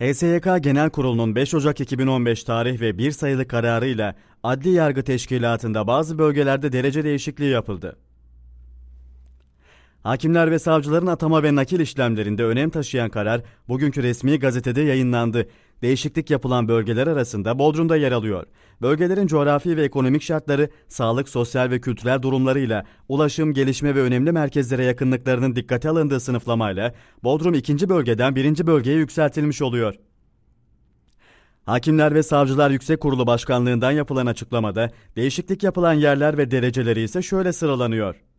HSYK Genel Kurulu'nun 5 Ocak 2015 tarih ve bir sayılı kararıyla Adli Yargı Teşkilatı'nda bazı bölgelerde derece değişikliği yapıldı. Hakimler ve savcıların atama ve nakil işlemlerinde önem taşıyan karar bugünkü resmi gazetede yayınlandı. Değişiklik yapılan bölgeler arasında Bodrum'da yer alıyor. Bölgelerin coğrafi ve ekonomik şartları, sağlık, sosyal ve kültürel durumlarıyla, ulaşım, gelişme ve önemli merkezlere yakınlıklarının dikkate alındığı sınıflamayla Bodrum ikinci bölgeden birinci bölgeye yükseltilmiş oluyor. Hakimler ve Savcılar Yüksek Kurulu Başkanlığından yapılan açıklamada değişiklik yapılan yerler ve dereceleri ise şöyle sıralanıyor.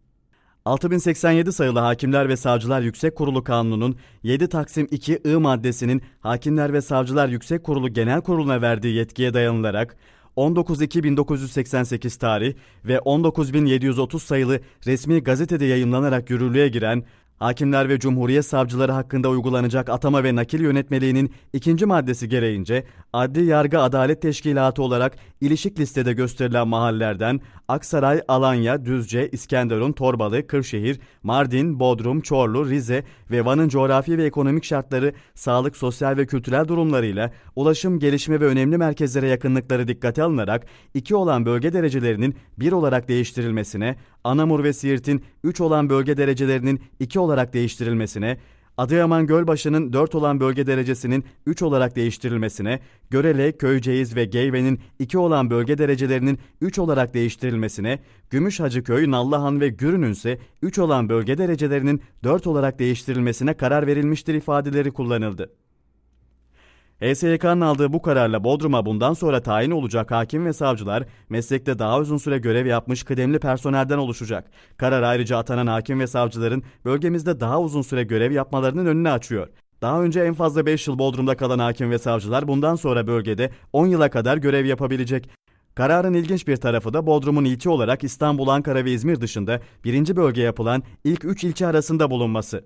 6087 sayılı Hakimler ve Savcılar Yüksek Kurulu Kanunu'nun 7 Taksim 2 I maddesinin Hakimler ve Savcılar Yüksek Kurulu Genel Kurulu'na verdiği yetkiye dayanılarak 19.2.1988 tarih ve 19.730 sayılı resmi gazetede yayımlanarak yürürlüğe giren Hakimler ve Cumhuriyet Savcıları hakkında uygulanacak atama ve nakil yönetmeliğinin ikinci maddesi gereğince Adli Yargı Adalet Teşkilatı olarak ilişik listede gösterilen mahallelerden Aksaray, Alanya, Düzce, İskenderun, Torbalı, Kırşehir, Mardin, Bodrum, Çorlu, Rize ve Van'ın coğrafi ve ekonomik şartları, sağlık, sosyal ve kültürel durumlarıyla ulaşım, gelişme ve önemli merkezlere yakınlıkları dikkate alınarak iki olan bölge derecelerinin bir olarak değiştirilmesine, Anamur ve Siirt'in 3 olan bölge derecelerinin 2 olarak değiştirilmesine, Adıyaman Gölbaşı'nın 4 olan bölge derecesinin 3 olarak değiştirilmesine, Görele, Köyceğiz ve Geyve'nin 2 olan bölge derecelerinin 3 olarak değiştirilmesine, Gümüşhacıköy, Nallıhan ve Gürün'ün ise 3 olan bölge derecelerinin 4 olarak değiştirilmesine karar verilmiştir ifadeleri kullanıldı. HSYK'nın aldığı bu kararla Bodrum'a bundan sonra tayin olacak hakim ve savcılar meslekte daha uzun süre görev yapmış kıdemli personelden oluşacak. Karar ayrıca atanan hakim ve savcıların bölgemizde daha uzun süre görev yapmalarının önünü açıyor. Daha önce en fazla 5 yıl Bodrum'da kalan hakim ve savcılar bundan sonra bölgede 10 yıla kadar görev yapabilecek. Kararın ilginç bir tarafı da Bodrum'un ilçe olarak İstanbul, Ankara ve İzmir dışında birinci bölge yapılan ilk 3 ilçe arasında bulunması.